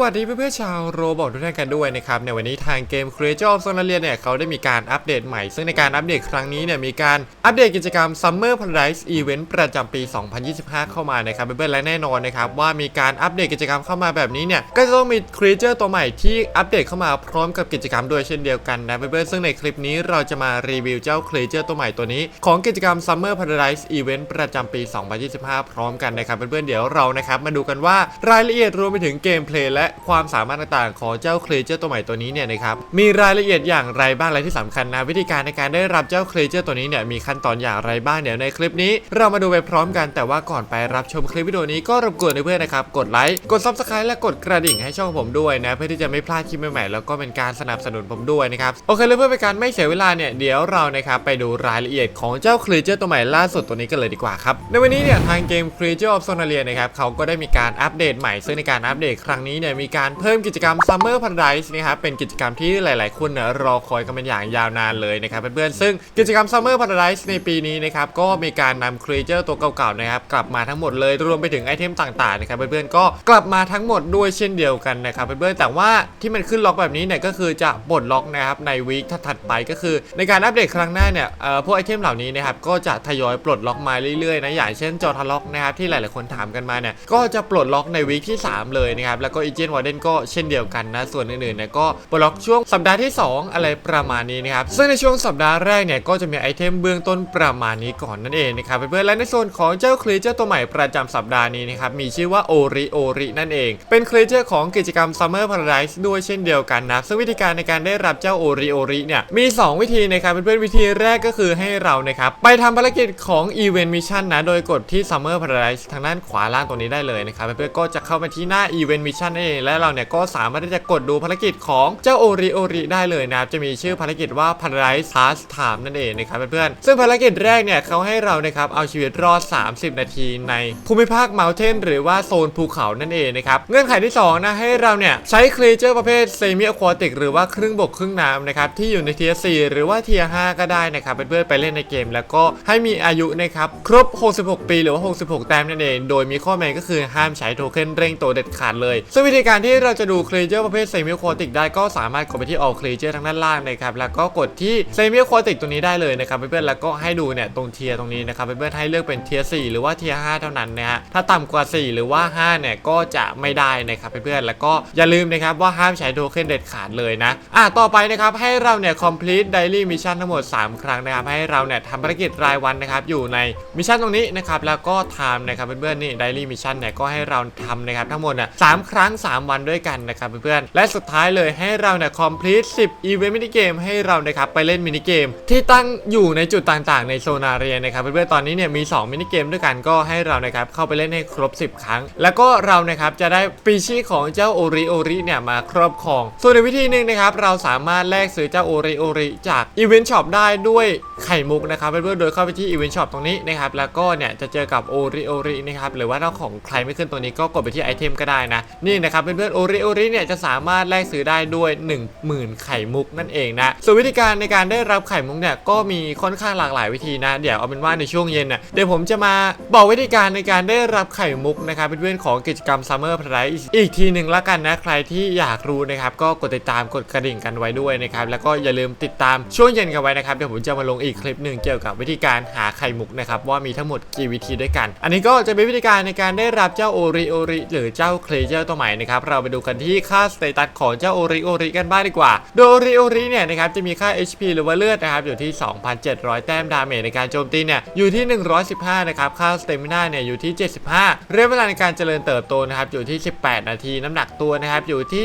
วัสดีเพื่อนๆชาวโรบอททุกท่านกันด้วยนะครับในวันนี้ทางเกม Creature of Sonaria เนี่ยเขาได้มีการอัปเดตใหม่ ซึ่งในการอัปเดตครั้งนี้เนี่ยมีการอัปเดตกิจกรรม Summer Paradise Event ประจำปี 2025 เข้ามานะครับเพื่อนๆและแน่นอนนะครับว่ามีการอัปเดตกิจกรรมเข้ามาแบบนี้เนี่ยก็จะต้องมี Creature ตัวใหม่ที่อัปเดตเข้ามาพร้อมกับกิจกรรมด้วยเช่นเดียวกันนะเพื่อนๆซึ่งในคลิปนี้เราจะมารีวิวเจ้า Creature ตัวใหม่ตัวนี้ ของกิจกรรม Summer Paradise Event ประจำปี 2025 พร้อมกันนะครับเพื่อนๆเดี๋ยวเรานะครับมาดูกันว่ารายละเอียดรวมไปถึงเกมเพลย์และและความสามารถต่างๆ ของเจ้า Creature ตัวใหม่ตัวนี้เนี่ยนะครับมีรายละเอียดอย่างไรบ้างและที่สำคัญนะวิธีการในการได้รับเจ้า Creature ตัวนี้เนี่ยมีขั้นตอนอย่างไรบ้างเดี๋ยวในคลิปนี้ เรามาดูไปพร้อมกันแต่ว่าก่อนไปรับชมคลิปวิดีโอนี้ก็รบกวนเพื่อนๆนะครับกดไลค์กด Subscribe และกดกระดิ่งให้ช่องผมด้วยนะเพื่อที่จะไม่พลาดคลิปใหม่ๆแล้วก็เป็นการสนับสนุนผมด้วยนะครับโอเคเลยเพื่อเป็นการไม่เสียเวลาเนี่ยเดี๋ยวเรานะครับไปดูรายละเอียดของเจ้า Creature ตัวใหม่ล่าสุดตัวนี้กันเลยดีกว่าครับในวันนี้เนี่ยทางเกม Creature of Sonaria นะครับเขาก็ได้มีการอัปเดตใหม่ซึ่งในการอัปเดตครั้งนี้เนี่ยมีการเพิ่มกิจกรรม Summer Paradise นะครับเป็นกิจกรรมที่หลาย ๆ คนรอคอยกันเป็นอย่างยาวนานเลยนะครับเพื่อน ๆ ซึ่งกิจกรรม Summer Paradise ในปีนี้นะครับก็มีการนำ Creature ตัวเก่า ๆ นะครับกลับมาทั้งหมดเลยรวมไปถึงไอเทมต่าง ๆ นะครับเพื่อน ๆ ก็กลับมาทั้งหมดด้วยเช่นเดียวกันนะครับเพื่อน ๆ แต่ว่าที่มันขึ้นล็อกแบบนี้เนี่ยก็คือจะปลดล็อกนะครับในวีคถัดๆไปก็คือ ในการอัปเดตครั้งหน้าเนี่ยเอ่อพวกไอเทมเหล่านี้นะครับก็จะทยอยปลดล็อกมาเรื่อย ๆ นะอย่างเช่นจอทล็อกนะครับที่หลาย ๆ คนถามกันมาเนี่ยก็จะปลดล็อกในวีคที่ 3 เลยนะครับแล้วก็อีเจนวอร์เดนก็เช่นเดียวกันนะ ส่วนอื่นๆเนี่ยก็ปลดล็อกช่วงสัปดาห์ที่ 2 อะไรประมาณนี้นะครับ ซึ่งในช่วงสัปดาห์แรกเนี่ยก็จะมีไอเทมเบื้องต้นประมาณนี้ก่อนนั่นเองนะครับเพื่อนๆและในโซนของเจ้าครีเจอร์ตัวใหม่ประจำสัปดาห์นี้นะครับมีชื่อว่าโอริโอรินั่นเอง เป็นครีเจอร์ของกิจกรรม Summer Paradise ด้วยเช่นเดียวกันนะซึ่งวิธีการในการได้รับเจ้าโอริโอริเนี่ยมี 2 วิธีนะครับเพื่อนๆวิธีแรกก็คือให้เรานะครับไปทำภารกิจของ Event Mission นะโดยกดที่ Summer Paradise ทางด้านขวาล่างตรงนี้ได้เลยนะครับเพื่อนๆก็จะเข้ามาที่หน้า Event Mission นั่นและเราเนี่ยก็สามารถที่จะกดดูภารกิจของเจ้าโอริโอริได้เลยนะครับจะมีชื่อภารกิจว่า Paradise Task Time นั่นเองนะครับเพื่อนๆซึ่งภารกิจแรกเนี่ยเขาให้เรานะครับเอาชีวิตรอด 30 นาทีในภูมิภาค Mountain หรือว่าโซนภูเขานั่นเองนะครับเงื่อนไขที่2นะให้เราเนี่ยใช้ครีเจอร์ประเภทเซมิอควาติกหรือว่าครึ่งบกครึ่งน้ำนะครับที่อยู่ในเทียร์4หรือว่าเทียร์5ก็ได้นะครับเพื่อนๆไปเล่นในเกม แล้วก็ให้มีอายุนะครับครบ 66 ปีหรือว่า 66 แต้มนั่นเอง โดยมีข้อแม้ก็คือห้ามใช้โทเค็นเร่งตัวเด็ดขาดเลยซึ่งวิธีการที่เราจะดูครีเจอร์ประเภทเซมิอคติกได้ก็สามารถกดไปที่ all creature ทางด้านล่างนะครับแล้วก็กดที่เซมิอคติกตัวนี้ได้เลยนะครับเพื่อนๆแล้วก็ให้ดูเนี่ยตรงเทียร์ตรงนี้นะครับเพื่อนๆให้เลือกเป็นเทียร์4หรือว่าเทียร์5เท่านั้นนะฮะถ้าต่ำกว่า 4 หรือว่า 5 เนี่ยก็จะไม่ได้นะครับเพื่อนๆแล้วก็อย่าลืมนะครับว่าห้ามใช้โทเค็นเด็ดขาดเลยนะอะต่อไปนะครับให้เราเนี่ย complete daily mission ทั้งหมด 3 ครั้งนะครับให้เราเนี่ยทำภารกิจรายวันนะครับอยู่ในมิชชั่นตรงนี้นะครับแล้วก็ทำนะครับเพื่อนๆนี่ daily mission เนี่ยก็ให้เราทำนะครับทั้งหมดน่ะสามครั้ง3 วันด้วยกันนะครับเพื่อนๆและสุดท้ายเลยให้เราเนี่ย complete 10 event mini game ให้เรานะครับไปเล่นมินิเกมที่ตั้งอยู่ในจุดต่างๆ ในโซนาเรียนะครับเพื่อนๆตอนนี้เนี่ยมี 2 มินิเกมด้วยกันก็ให้เรานะครับเข้าไปเล่นให้ครบ 10 ครั้ง แล้วก็เรานะครับจะได้ปีชีของเจ้าโอริโอริเนี่ยมาครอบครอง ส่วนในวิธีหนึ่งนะครับเราสามารถแลกซื้อเจ้าโอริโอริจากอีเวนต์ช็อปได้ด้วยไข่มุกนะครับเพื่อนๆโดยเข้าไปที่อีเวนต์ช็อปตรงนี้นะครับแล้วก็เนี่ยจะเจอกับโอริโอรินะครับหรือว่าถ้าของใครไม่ขึ้นตัวนี้ก็กดไปที่ไอเทมก็ได้นะนี่นะครับเพื่อนๆโอริโอริเนี่ยจะสามารถแลกซื้อได้ด้วย 10,000 ไข่มุกนั่นเองนะส่วนวิธีการในการได้รับไข่มุกเนี่ยก็มีค่อนข้างหลากหลายวิธีนะ เดี๋ยวเอาเป็นว่าในช่วงเย็นน่ะเดี๋ยวผมจะมาบอกวิธีการในการได้รับไข่มุกนะครับเพื่อนๆของกิจกรรม Summer Paradise อีกทีหนึ่งละกันนะใครที่อยากรู้นะครับก็กดติดตามกดกระดิ่งกันไว้ด้วยนะครับแล้วก็อย่าลืมติดตามช่วงเย็นกันไว้นะครับเดี๋ยวผมจะมาลงอีกคลิปหนึ่งเกี่ยวกับวิธีการหาไข่มุกนะครับว่ามีทั้งหมดกี่วิธีด้วยกัน อันนี้ก็จะเป็นวิธีการในการได้รับเจ้าโอริโอริหรือเจ้าเคลเจอร์ตัวใหม่นะครับเราไปดูกันที่ค่าสเตตัสของเจ้าโอริโอริกันบ้างดีกว่า โดยโอริโอริเนี่ยนะครับจะมีค่า HP หรือว่าเลือดนะครับอยู่ที่ 2,700 แต้มดาเมจในการโจมตีเนี่ยอยู่ที่ 115 นะครับค่าสเตมิน่าเนี่ยอยู่ที่ 75 เรียกเวลาในการเจริญเติบโตนะครับอยู่ที่ 18 นาที น้ำหนักตัวนะครับอยู่ที่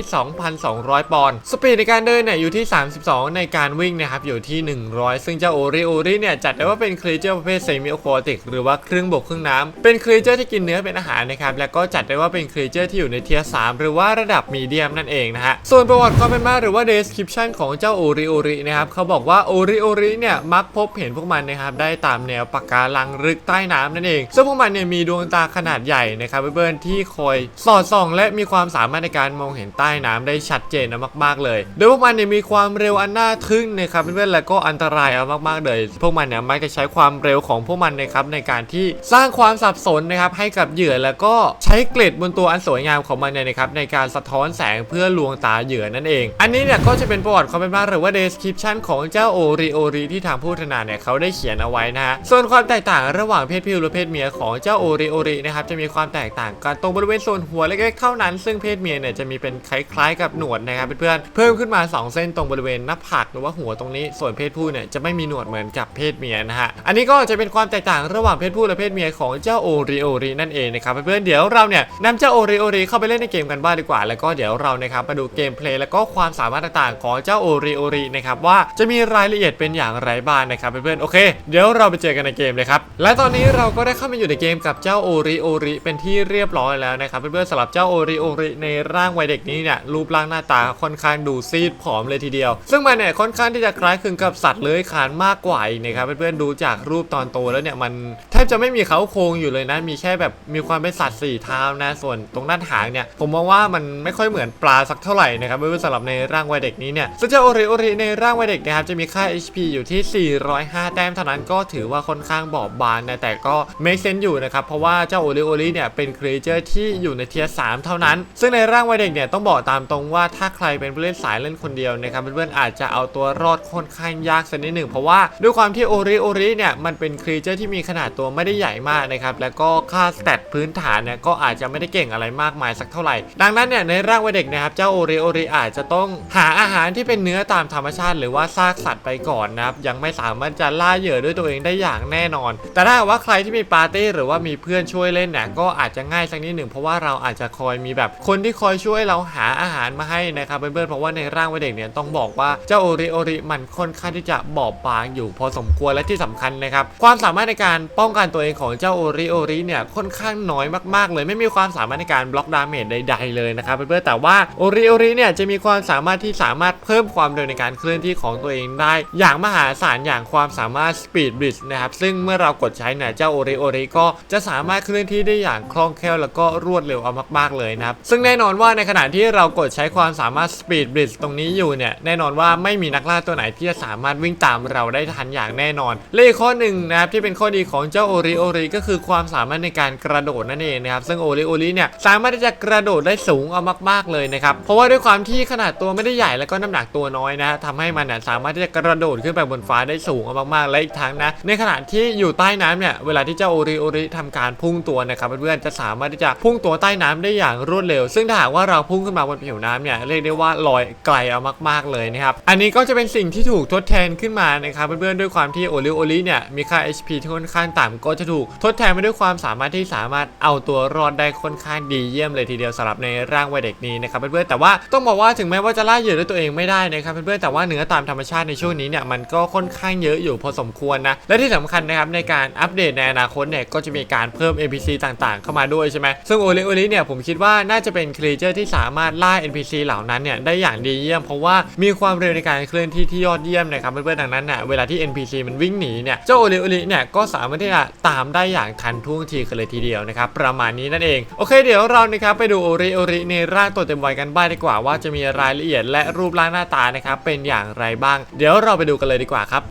2,200 ปอนด์สปีดในการเดินเนี่ยอยู่ที่ 32 ในการวิ่งนะครับอยู่ที่ 100 ซึ่งเจ้าโอริโอริเนี่ยจัดได้ว่าเป็นครีเจอร์ประเภทเซมิโอควาติกหรือว่าครึ่งบกครึ่งน้ำเป็นครีเจอร์ที่กินเนื้อเป็นอาหารนะครับแล้วก็จัดได้ว่าเป็นครีเจอร์ที่อยู่ในเทียร์3 หรือว่าระดับมีเดียมนั่นเองนะฮะ ส่วนประวัติความเป็นมาหรือว่า description ของเจ้าโอริโอรินะครับเขาบอกว่าโอริโอริเนี่ยมักพบเห็นพวกมันนะครับได้ตามแนวปะการังลึกใต้น้ำนั่นเอง ซึ่งพวกมันเนี่ยมีดวงตาขนาดใหญ่นะครับเพื่อนๆที่คอยสอดส่อง และมีความสามารถในการมองเห็นใต้น้ำได้ชัดเจนมากๆเลย โดยพวกมันเนี่ยมีความเร็วอันน่าทึ่งนะครับเพื่อนๆและก็อันตรายเอามากๆเลย พวกมันเนี่ยมักจะใช้ความเร็วของพวกมันนะครับในการที่สร้างความสับสนนะครับให้กับเหยื่อแล้วก็ใช้เกล็ดบนตัวอันสวยงามของมันเนี่ยครับในการสะท้อนแสงเพื่อลวงตาเหยื่อนั่นเอง อันนี้เนี่ยก็จะเป็นประวัติความเป็นมาหรือว่า description ของเจ้าโอริโอริที่ทางผู้พัฒนาเนี่ยเขาได้เขียนเอาไว้นะฮะส่วนความแตกต่างระหว่างเพศผู้และเพศเมียของเจ้าโอริโอรินะครับจะมีความแตกต่างกันตรงบริเวณส่วนหัวเล็กๆเท่านั้น ซึ่งเพศเมียเนี่ยจะมีเป็นคล้ายๆกับหนวดนะครับเพื่อนๆเพิ่มขึ้นมา 2 เส้นตรงบริเวณหน้าผากหรือว่าหัวตรงนี้ ส่วนเพศผู้เนี่ยจะไม่มีหนวดเหมือนกับเพศเมียนะฮะอันนี้ก็จะเป็นความแตกต่างระหว่างเพศผู้และเพศเมียของเจ้าโอริโอรินั่นเองนะครับเพื่อนๆเดี๋ยวเราเนี่ยนำเจ้าโอริโอริเข้าไปเล่นในเกมกันบ้างดีกว่า แล้วก็เดี๋ยวเรานะครับมาดูเกมเพลย์แล้วก็ความสามารถต่างๆ ของเจ้าโอริโอรินะครับว่าจะมีรายละเอียดเป็นอย่างไรบ้างนะครับเพื่อนๆโอเค เดี๋ยวเราไปเจอกันในเกมเลยครับและตอนนี้เราก็ได้เข้ามาอยู่ในเกมกับเจ้าโอริโอริเป็นที่เรียบร้อยแล้วนะครับเพื่อนๆสำหรับเจ้าโอริโอริในร่างวัยเด็กนี้เนี่ยรูปร่างหน้าตาค่อนข้างดูซีดผอมเลยทีเดียว ซึ่งมันเนี่ยค่อนข้างที่จะคล้ายคลึงกับสัตว์เลื้อยคลานมากกว่าอีกนะครับเพื่อนๆดูจากรูปตอนโตแล้วเนี่ยมันแทบจะไม่มีเขาโครงอยู่เลยนะมีแค่แบบมีความเป็นสัตว์สี่เท้านะส่วนตรงด้านหางเนี่ยผมมองว่ามันไม่ค่อยเหมือนปลาสักเท่าไหร่นะครับเพื่อนๆสำหรับในร่างวัยเด็กนี้เนี่ยซึ่งเจ้าโอริโอริในร่างวัยเด็กนะครับจะมีค่า HP อยู่ที่ 405 แต้มเท่านั้นก็ถือว่าค่อนข้างบอบบางนะแต่ก็ make sense อยู่นะครับเพราะว่าเจ้าโอริโอริเนี่ยเป็นครีเจอร์ที่อยู่ในเทียร์3เท่านั้น ซึ่งในร่างวัยเด็กเนี่ยต้องบอกตามตรงว่าถ้าใครเป็นผู้เล่นสายเล่นคนเดียวนะครับเพื่อนๆอาจจะเอาตัวรอดค่อนข้างยากสักนิดหนึ่งเพราะว่าด้วยความที่โอริโอริเนี่ยมันเป็นครีเจอร์ที่มีขนาดตัวไม่ได้ใหญ่มากนะครับแล้วก็ค่าสเตตพื้นฐานเนี่ยก็อาจจะไม่ได้เก่งอะไรมากมายสักเท่าไหร่ดังนั้นเนี่ยในร่างวัยเด็กนะครับเจ้าโอริโอริอาจจะต้องหาอาหารที่เป็นเนื้อตามธรรมชาติ หรือว่าซากสัตว์ไปก่อนนะครับยังไม่สามารถจะล่าเหยื่อด้วยตัวเองได้อย่างแน่นอน แต่ถ้าว่าใครที่มีปาร์ตี้หรือว่ามีเพื่อนช่วยเล่นเนี่ยก็อาจจะง่ายสักนิดหนึ่งเพราะว่าเราอาจจะคอยมีแบบคนที่คอยช่วยเราหาอาหารมาให้นะครับเพื่อนๆเพราะว่าในร่างวัยเด็กเนี่ยต้องบอกว่าเจ้าโอริโอริมันค่อนข้างที่จะบอบบางอยู่พอสมควรและที่สำคัญนะครับความสามารถในการป้องกันตัวเองของเจ้าโอริโอริเนี่ยค่อนข้างน้อยมากๆ เลยไม่มีความสามารถในการบล็อกดาเมจใดๆเลยนะครับเพื่อนๆแต่ว่าโอริโอริเนี่ยจะมีความสามารถที่สามารถเพิ่มความเร็วในการเคลื่อนที่ของตัวเองได้ อย่างมหาศาลอย่างความสามารถ Speed Bridge นะครับซึ่งเมื่อเรากดใช้เนี่ยเจ้าโอริโอริก็จะสามารถเคลื่อนที่ได้อย่างคล่องแคล่วแล้วก็รวดเร็วเอามากๆเลยนะครับซึ่งแน่นอนว่าในขณะที่เรากดใช้ความสามารถ Speed Bridge ตรงนี้อยู่เนี่ยแน่นอนว่าไม่มีนักล่าตัวไหนที่จะสามารถวิ่งตามเราได้ทันอย่างแน่นอนและอีกข้อหนึ่งนะครับที่เป็นข้อดีของเจ้าโอริโอริก็คือความสามารถในการกระโดดนั่นเองนะครับซึ่งโอริโอริเนี่ยสามารถที่จะกระโดดได้สูงเอามาก ๆเลยนะครับเพราะว่าด้วยความที่ขนาดตัวไม่ได้ใหญ่แล้วก็น้ำหนักตัวน้อยนะทำให้มันน่ะสามารถที่จะกระโดดขึ้นไปบนฟ้าได้สูงเอามากๆและอีกทั้งนะในขณะที่อยู่ใต้น้ำเนี่ยเวลาที่เจ้าโอริโอริทำการพุ่งตัวนะครับเพื่อนๆจะสามารถที่จะพุ่งตัวใต้น้ำได้อย่างรวดเร็ว ซึ่งถ้าหากว่าเราพุ่งขึ้นมาบนผิวน้ำเนี่ยเรียกได้ว่าลอยไกลเอามาก ๆเลยนะครับอันนี้ก็จะเป็นสิ่งที่ถูกทดแทนขึ้นมานะครับเพื่อนๆด้วยความที่โอริโอริเนี่ยมีค่า HP ที่ค่อนข้างต่ำก็จะถูกทดแทนไปด้วยความสามารถที่สามารถเอาตัวรอดได้ค่อนข้างดีเยี่ยมเลยทีเดียวสำหรับในร่างวัยเด็กนี้นะครับเพื่อนๆแต่ว่าต้องบอกว่าถึงแม้ว่าจะล่าเหยื่อด้วยตัวเองไม่ได้นะครับเพื่อนๆแต่ว่าเนื้อตามธรรมชาติในช่วงนี้เนี่ยมันก็ค่อนข้างเยอะอยู่พอสมควรนะและที่สำคัญนะครับในการอัปเดตในอนาคตเนี่ยก็จะมีการเพิ่ม NPC ต่างๆ เข้ามาด้วยใช่ไหมซึ่งโอริโอริเนี่ยผมคิดว่าน่าจะเป็นครีเจอร์ที่สามารถล่า NPC เหล่านั้นเนี่ยได้อย่างดีเยี่ยม เพราะว่ามีความเร็วในการเคลื่อนที่ที่ยอดเยี่ยมนะครับเพื่อนๆดังนั้นน่ะเวลาที่ NPC มันวิ่งหนีเนี่ยเจ้าโอริโอริเนี่ยก็สามารถที่จะตามได้อย่างทันท่วงทีกันเลยทีเดียวนะครับประมาณนี้นั่นเองโอเคเดี๋ยวเรานะครับไปดูเรโอริในร่างตัวเต็มวัยกันบ้างดีกว่าว่าจะมีรายละเอียดและรูปร่างหน้าตานะครับเป็นอย่างไรบ้าง เดี๋ยวเราไปดูกันเลยดีกว่าครับ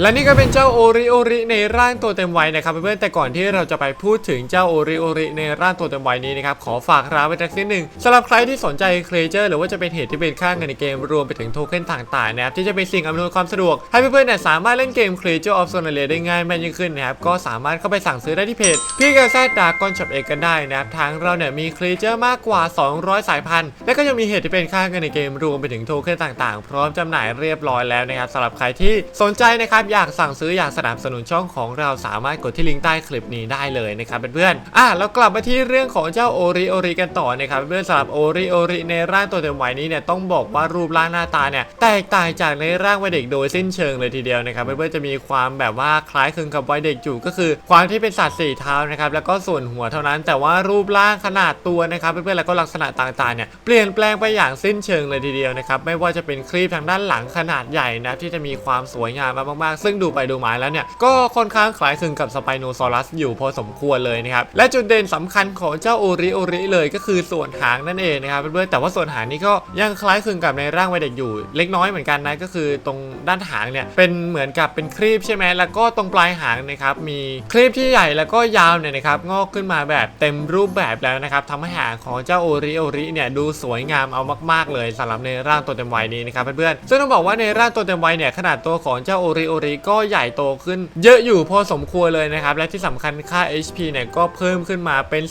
และนี่ก็เป็นเจ้าโอริโอริในร่างตัวเต็มวัยนะครับเพื่อนๆแต่ก่อนที่เราจะไปพูดถึงเจ้าโอริโอริในร่างตัวเต็มวัยนี้นะครับขอฝากร้านไว้สักนิดหนึ่งสำหรับใครที่สนใจเครเจอร์หรือว่าจะเป็นเหตุที่เป็นค่าเงินในเกมรวมไปถึงโทเค็นต่างๆนะครับที่จะเป็นสิ่งอำนวยความสะดวกให้เพื่อนๆเนี่ยสามารถเล่นเกม Creature of Sonalia ได้ง่ายแม่นยิ่งขึ้นนะครับก็สามารถเข้าไปสั่งซื้อได้ที่เพจพี่กาแซดดากอนช็อปเอกกันได้นะครับทางเราเนี่ยมี Creature มากกว่า 200 สายพันธุ์และก็ยังมีเหตุที่เป็นค่าเงินในเกมรวมไปถึงโทเค็นต่างๆ พร้อมจำหน่ายเรียบร้อยแล้วนะครับสำหรับใครที่สนใจนะครับอยากสั่งซื้ออยากสนับสนุนช่องของเราสามารถกดที่ลิงก์ใต้คลิปนี้ได้เลยนะครับเพื่อนๆอะแล้วกลับมาที่เรื่องของเจ้าโอริโอริกันต่อนะครับเพื่อนๆสำหรับโอริโอริในร่างตัวเต็มวัยนี้เนี่ยต้องบอกว่ารูปร่างหน้าตาเนี่ยแตกต่างจากในร่างวัยเด็กโดยสิ้นเชิงเลยทีเดียวนะครับเพื่อนๆจะมีความแบบว่าคล้ายคลึงกับวัยเด็กอยู่ก็คือ ความที่เป็นสัตว์สี่เท้านะครับแล้วก็ส่วนหัวเท่านั้น แต่ว่ารูปร่างขนาดตัวนะครับเพื่อนๆแล้วก็ลักษณะต่างๆเนี่ยเปลี่ยนแปลงไปอย่างสิ้นเชิงเลยทีเดียวนะครับไม่ว่าจะเป็นครีบทางด้านหลังขนาดใหญ่นะที่จะมีความสวยงามมากๆซึ่งดูไปดูมาแล้วเนี่ยก็ค่อนข้างคล้ายคลึงกับสไปโนซอรัสอยู่พอสมควรเลยนะครับและจุดเด่นสำคัญของเจ้าโอริโอริเลยก็คือส่วนหางนั่นเองนะครับเพื่อนๆแต่ว่าส่วนหางนี่ก็ยังคล้ายคลึงกับในร่างวัยเด็กอยู่ เล็กน้อยเหมือนกันนะก็คือตรงด้านหางเนี่ยเป็นเหมือนกับเป็นครีบใช่ไหมแล้วก็ตรงปลายหางนะครับมีครีบที่ใหญ่แล้วก็ยาวเนี่ยนะครับงอกขึ้นมาแบบเต็มรูปแบบแล้วนะครับทำให้หางของเจ้าโอริโอริเนี่ยดูสวยงามเอามาก ๆ เลยสำหรับในร่างตัวเต็มวัยนี้นะครับเพื่อนๆซึ่งต้องบอกว่าในร่างตัวเต็มวัยเนี่ยขนาดตัวของเจ้าโอริโอริก็ใหญ่โตขึ้น เยอะอยู่พอสมควรเลยนะครับ และที่สำคัญค่า HP เนี่ยก็เพิ่มขึ้นมาเป็น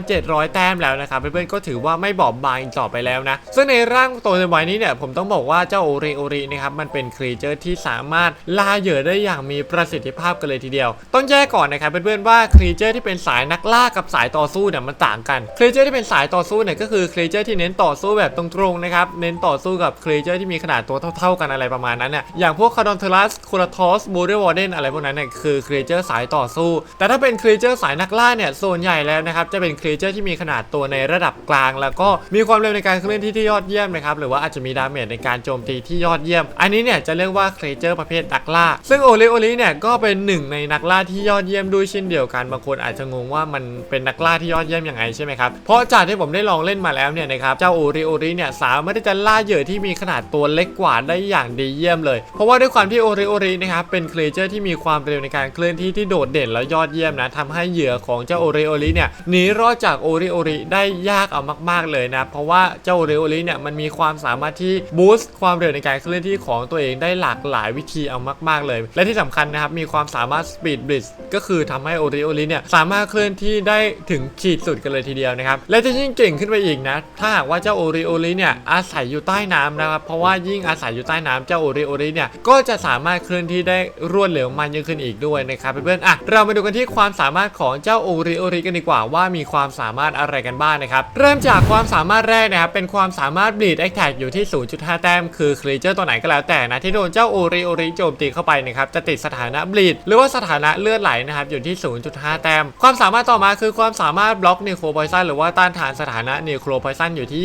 2,700 แต้มแล้วนะครับเพื่อนๆก็ถือว่าไม่บอบบางอีกต่อไปแล้วนะ ซึ่งในร่างตัวเต็มวัยนี้เนี่ยผมต้องบอกว่าเจ้าโอริโอรินะครับมันเป็นครีเจอร์ที่สามารถล่าเหยื่อได้อย่างมีประสิทธิภาพกันเลยทีเดียว ต้องแยกก่อนนะครับเพื่อนๆว่าครีเจอร์ที่เป็นสายนักล่ากับสายต่อสู้เนี่ยมันต่างกันครีเจอร์ที่เป็นสายต่อสู้เนี่ยก็คือครีเจอร์ที่เน้นต่อสู้แบบตรงๆนะครับเน้นต่อสู้กับครีเจอร์ที่มีขนาดตัวเท่า ๆ กันอะไรประมาณนั้นเนี่ยอย่างพวกคาร์ดอนเทลัสคูราทอสบูเดวอร์เดนอะไรพวกนั้นเนี่ยคือครีเจอร์สายต่อสู้ แต่ถ้าเป็นครีเจอร์สายนักล่าเนี่ยส่วนใหญ่แล้วนะครับจะเป็นครีเจอร์ที่มีขนาดตัวในระดับกลาง แล้วก็มีความเร็วในการเคลื่อนที่ที่ยอดเยี่ยมนะครับหรือว่าอาจจะมีดาเมจในการโจมตีที่ยอดเยี่ยม อันนี้เนี่ยจะเรียกว่าครีเจอร์ประเภทนักล่า ซึ่งโอริโอริเนี่ยก็เป็นหนึ่งในนักล่าที่ยอดเยี่ยมด้วยเช่นเดียวกันบางคนอาจจะงงว่ามันเป็นนักล่าที่ยอดเยี่ยมยังไงใช่ไหมครับเพราะจากที่ผมได้ลองเล่นมาแล้วเนี่ยนะครับเจ้าโอริโอริเนี่ยสามารถที่จะล่าเหยื่อที่มีขนาดตัวเล็กกว่าได้อย่างดีเยี่ยมเลย เพราะว่าด้วยความที่โอริโอรินะครับเป็นเครีเจอร์ที่มีความเร็วในการเคลื่อนที่ที่โดดเด่นและยอดเยี่ยมนะทำให้เหยื่อของเจ้าโอริโอริเนี่ยหนีรอดจากโอริโอริได้ยากเอามาก ๆเลยนะเพราะว่าเจ้าโอริโอริเนี่ยมันมีความสามารถที่บูสต์ความเร็วในการเคลื่อนที่ของตัวเองได้หลากหลายวิธีเอามาก ๆเลย และที่สำคัญนะครับมีความสามารถ Speed Blitz ก็คือทำให้โอริโอริเนี่ยสามารถเคลื่อนที่ได้ถึงขีดสุดกันเลยทีเดียวนะครับและจะยิ่งเก่งขึ้นไปอีกนะถ้าหากว่าเจ้าโอริโอริเนี่ยอาศัยอยู่ใต้น้ำนะครับเพราะว่ายิ่งอาศัยอยู่ใต้น้ำเจ้าโอริโอริเนี่ยก็จะสามารถเคลื่อนที่ได้รวดเร็วมากยิ่งขึ้นอีกด้วยนะครับเพื่อนๆอะเรามาดูกันที่ความสามารถของเจ้าโอริโอริกันดีกว่าว่ามีความสามารถอะไรกันบ้างนะครับเริ่มจากความสามารถแรกนะครับเป็นความสามารถ bleed attack อยู่ที่ 0.5 แต้มคือครีเจอร์ตัวไหนก็แล้วแต่นะที่โดนเจ้าโอริโอริโจมตีเข้าไปนะครับจะติดสถานะ bleed หรือว่าสถานะเลือดไหลนะครับอยู่ที่ 0.5 แต้ม ความสามารถต่อมาคือความสามารถบล็อกนิโครไพซันหรือว่าต้านทานสถานะนิโครไพซันอยู่ที่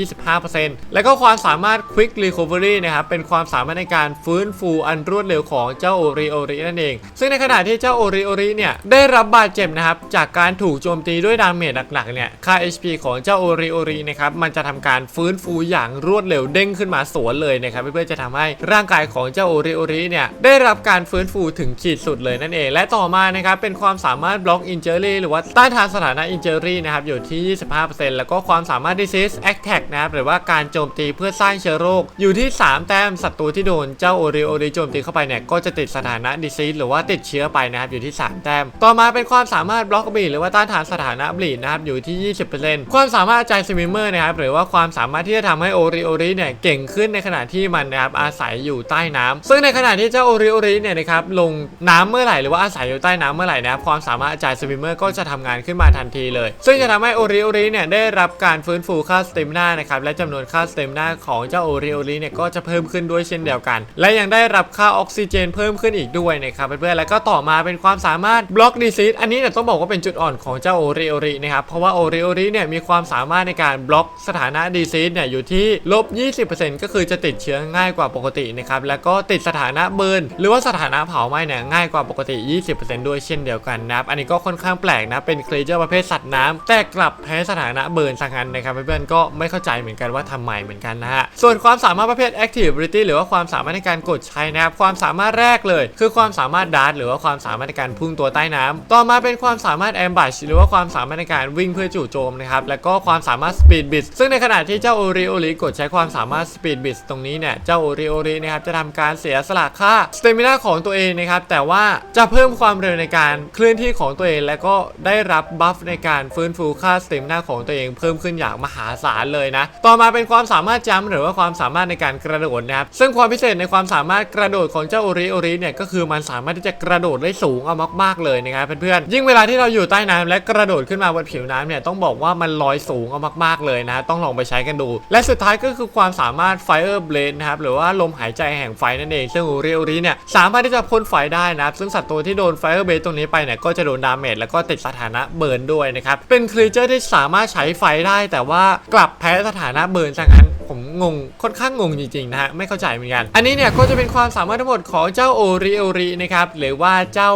25%แล้วก็ความสามารถ quick recovery นะครับเป็นความสามารถในการฟื้นฟูอันรวดเร็วของเจ้าโอริโอรินั่นเอง ซึ่งในขณะที่เจ้าโอริโอริเนี่ยได้รับบาดเจ็บนะครับจากการถูกโจมตีด้วยดาเมจหนักๆเนี่ยค่า HP ของเจ้าโอริโอรินะครับมันจะทำการฟื้นฟูอย่างรวดเร็วเด้งขึ้นมาสวนเลยนะครับเพื่อๆจะทำให้ร่างกายของเจ้าโอริโอริเนี่ยได้รับการฟื้นฟูถึงขีดสุดเลยนั่นเอง และต่อมานะครับเป็นความสามารถบล็อกอินเจอรี่หรือว่าต้านทานสถานะอินเจอรี่นะครับอยู่ที่ 25%แล้วก็ความสามารถ disease attack นะครับหรือว่าการโจมตีเพื่อสร้างเชื้อโรคอยู่ที่ 3 แต้มศัตรูที่โดนเจ้าโอริโอริโจมตีเข้าไปเนี่ยก็จะติดสถานะ disease หรือว่าติดเชื้อไปนะครับอยู่ที่ 3 แต้ม ต่อมาเป็นความสามารถบล็อกบีหรือว่าต้านทานสถานะบลีดนะครับอยู่ที่ 20%ความสามารถใจสวิมเมอร์นะครับหรือว่าความสามารถที่จะทำให้โอริโอริเนี่ยเก่งขึ้นในขณะที่มันนะครับอาศัยอยู่ใต้น้ำซึ่งในขณะที่เจ้าโอริโอริเนี่ยนะครับลงน้ำเมื่อไหร่หรือว่าอาศัยอยู่ใต้น้ำเมื่อไหร่นะครับความสามารถใจสวิมเมอร์ก็จะทำงานขึ้นมาทันทีเลย ซึ่งจะทำให้โอริโอริเนี่ยได้รับการฟื้นฟูค่าสเตมินานะครับและจำนวนค่าสเตมินาของเจ้าโอริโอริเนี่ยก็จะเพิ่มขึ้นด้วยเช่นเดียวกัน และยังได้รับค่าออกซิเจนเพิ่มขึ้นอีกด้วยนะครับเพื่อนๆแล้วก็ต่อมาเป็นความสามารถบล็อกดีซีดอันนี้เนี่ยต้องบอกว่าเป็นจุดอ่อนของเจ้าโอริโอรินะครับเพราะว่าโอริโอริเนี่ยมีความสามารถในการบล็อกสถานะดีซีดเนี่ยอยู่ที่ลบ 20%ก็คือจะติดเชื้อง่ายกว่าปกตินะครับแล้วก็ติดสถานะเบิร์นหรือว่าสถานะเผาไหม้เนี่ยง่ายกว่าปกติ 20%ด้วยเช่นเดียวกันนะครับอันนี้ก็ค่อนข้างแปลกนะเป็นครีเจอร์ประเภทสัตว์น้ำแต่กลับแพ้สถานะเบิร์นสังกันนะครับเพื่อนๆก็ไม่เข้าใจเหมือนกันว่าทำไมเหมือนกันนะฮะส่วนความสามารถประเภท activity หรือว่าความสามารถในการกดใช้นะครับความสามารถแรกเลย คือความสามารถดาร์ตหรือว่าความสามารถในการพุ่งตัวใต้น้ำต่อมาเป็นความสามารถแอมบัชหรือว่าความสามารถในการวิ่งเพื่อจู่โจมนะครับแล้วก็ความสามารถสปีดบิสซึ่งในขณะที่เจ้าโอริโอริกดใช้ความสามารถสปีดบิสตรงนี้เนี่ยเจ้าโอริโอรินะครับจะทำการเสียสละค่าสเตมินาของตัวเองนะครับแต่ว่าจะเพิ่มความเร็วในการเคลื่อนที่ของตัวเอง และก็ได้รับบัฟในการฟื้นฟูค่าสเตมินาของตัวเองเพิ่มขึ้นอย่างมหาศาลเลยนะต่อมาเป็นความสามารถจัมหรือว่าความสามารถในการกระโดดนะครับซึ่งความพิเศษในความสามารถกระโดดของเจ้าโอริโอริเนี่ยก็คือมันสามารถที่จะกระโดดได้สูงเอามากๆเลยนะครับเพื่อนๆยิ่งเวลาที่เราอยู่ใต้น้ำและกระโดดขึ้นมาบนผิวน้ำเนี่ยต้องบอกว่ามันลอยสูงเอามากๆเลยนะต้องลองไปใช้กันดู และสุดท้ายก็คือความสามารถ Fire Blade นะครับหรือว่าลมหายใจแห่งไฟนั่นเอง ซึ่งโอริโอริเนี่ยสามารถที่จะพ่นไฟได้นะครับซึ่งสัตว์ตัวที่โดน Fire Blade ตรงนี้ไปเนี่ยก็จะโดนดาเมจแล้วก็ติดสถานะเบิร์นด้วยนะครับเป็นครีเจอร์ที่สามารถใช้ไฟได้ แต่ว่ากลับแพ้สถานะเบิร์นซะงั้นผมงงค่อนข้างงงจริงๆนะฮะไม่เข้าใจเหมือนกัน อันนี้เนี่ยก็จะเป็นความสามารถทั้งหมดของเจ้าโอริโอรินะครับหรือว่าเจ้า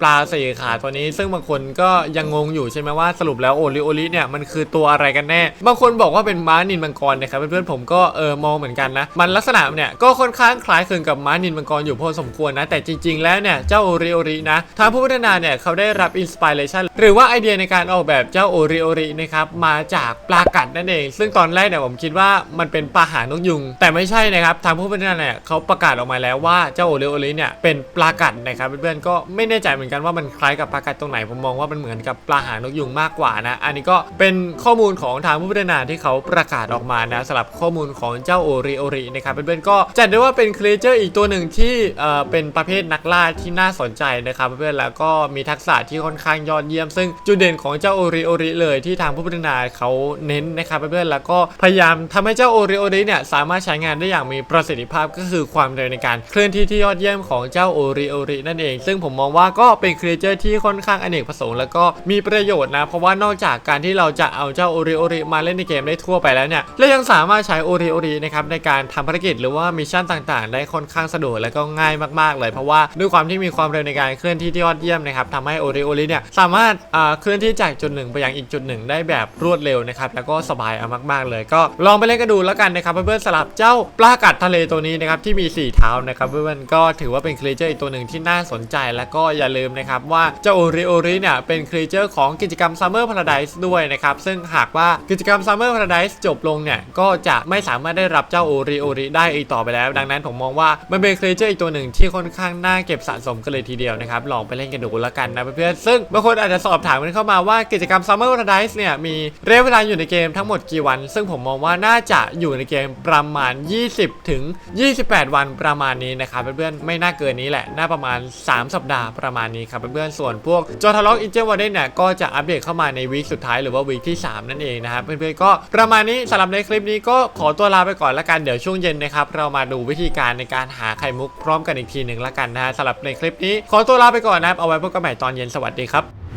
ปลาสี่ขาตัวนี้ ซึ่งบางคนก็ยังงงอยู่ใช่ไหมว่าสรุปแล้วโอริโอริเนี่ยมันคือตัวอะไรกันแน่บางคนบอกว่าเป็นม้านินมังกรนะครับเพื่อนๆผมก็เออมองเหมือนกันนะมันลักษณะเนี่ยก็ค่อนข้างคล้ายคลึงกับม้านินมังกรอยู่พอสมควรนะแต่จริง ๆ แล้วเนี่ยเจ้าโอริโอรินะทางผู้พัฒนาเนี่ยเขาได้รับอินสปิเรชันหรือว่าไอเดียในการออกแบบเจ้าโอริโอรินะครับมาจากปลากัดนั่นเอง ซึ่งตอนแรกเนี่ยผมคิดว่ามันเป็นปลาหางนกยุง แต่ไม่ใช่นะครับทางผู้พัฒนาเนี่ยเขาประกาศออกมาแล้วว่าเจ้าโอริโอริเนี่ยเป็นปลากัดนะครับเพื่อนๆก็ไม่แน่ใจเหมือนกันว่ามันคล้ายกับปลากัดตรงไหนผมมองว่ามันเหมือนกับปลาหางนกยุงมากกว่านะ อันนี้ก็เป็นข้อมูลของทางผู้พัฒนาที่เขาประกาศออกมานะสำหรับข้อมูลของเจ้าโอริโอรินะครับเพื่อนๆก็จัดได้ว่าเป็นครีเอเจอร์อีกตัวหนึ่งที่เอ่อเป็นประเภทนักล่าที่น่าสนใจนะครับเพื่อนๆแล้วก็มีทักษะที่ค่อนข้างยอดเยี่ยม ซึ่งจุดเด่นของเจ้าโอริโอริเลยที่ทางผู้พัฒนาเขาเน้นนะครับเพื่อนๆแล้วก็พยายามทำให้เจ้าโอริโอริเนี่ยสามารถใช้งานได้อย่างมีประสิทธิภาพก็คือความเร็วในการเคลื่อนที่ที่ยอดเยี่ยมของเจ้าโอริโอรินั่นเอง ซึ่งผมมองว่าก็เป็นครีเอเจอร์ที่ค่อนข้างอเนกประสงค์แล้วก็มีประโยชน์นะ เพราะว่านอกจากการที่เราจะเอาเจ้าโอริโอริมาเล่นในเกมได้ทั่วไปแล้วเนี่ยและยังสามารถใช้โอริโอรินะครับในการทำภารกิจหรือว่ามิชชั่นต่างๆ ได้ค่อนข้างสะดวกและก็ง่ายมากๆ เลยเพราะว่าด้วยความที่มีความเร็วในการเคลื่อนที่ที่ยอดเยี่ยมนะครับทำให้โอริโอริเนี่ยสามารถอ่าเคลื่อนที่จากจุดหนึ่งไปยังอีกจุดหนึ่งได้แบบรวดเร็วนะครับแล้วก็สบายมากๆเลย ก็ลองไปเล่นกันดูแล้วกันนะครับเพื่อนๆสลับเจ้าปลากัดทะเลตัวนี้นะครับที่มีสี่เท้านะครับเพื่อนๆก็ถือว่าเป็นครีเจอร์อีกตัวหนึ่งที่น่าสนใจแล้วก็อย่าลืมนะครับว่าเจ้าโอริโอริเนี่ยเป็นครีเจอร์ของกิจกรรม Summer Paradise ด้วยนะครับซึ่งหากว่ากิจกรรม Summer Paradise จบลงเนี่ยก็จะไม่สามารถได้รับเจ้าโอริโอริได้อีกต่อไปแล้ว ดังนั้นผมมองว่ามันเป็นครีเจอร์อีกตัวหนึ่งที่ค่อนข้างน่าเก็บสะสมกันเลยทีเดียวนะครับลองไปเล่นกันดูแล้วกันนะเพื่อนๆซึ่งบางคนอาจจะสอบถามกันเข้ามาว่ากิจกรรม Summer Paradise เนี่ยมีระยะเวลาอยู่ในเกมทั้งหมดกี่วัน ซึ่งผมมองว่าน่าจะอยู่ในเกมประมาณ 20 ถึง 28 วันประมาณนี้นะครับเพื่อนๆไม่น่าเกินนี้แหละ น่าประมาณ 3 สัปดาห์ประมาณนี้ครับเพื่อนๆส่วนพวกจอทล็อกอินเจอร์วอร์เดนเนี่ยก็จะอัปเดตเข้ามาในวีคสุดท้ายหรือว่าวีคที่ 3 นั่นเองนะครับเพื่อนๆก็ประมาณนี้สำหรับในคลิปนี้ก็ขอตัวลาไปก่อนละกันเดี๋ยวช่วงเย็นนะครับเรามาดูวิธีการในการหาไข่มุกพร้อมกันอีกทีหนึ่งละกันนะฮะสำหรับในคลิปนี้ขอตัวลาไปก่อนนะครับเอาไว้พบกันใหม่ตอนเย็นสวัสดีครับ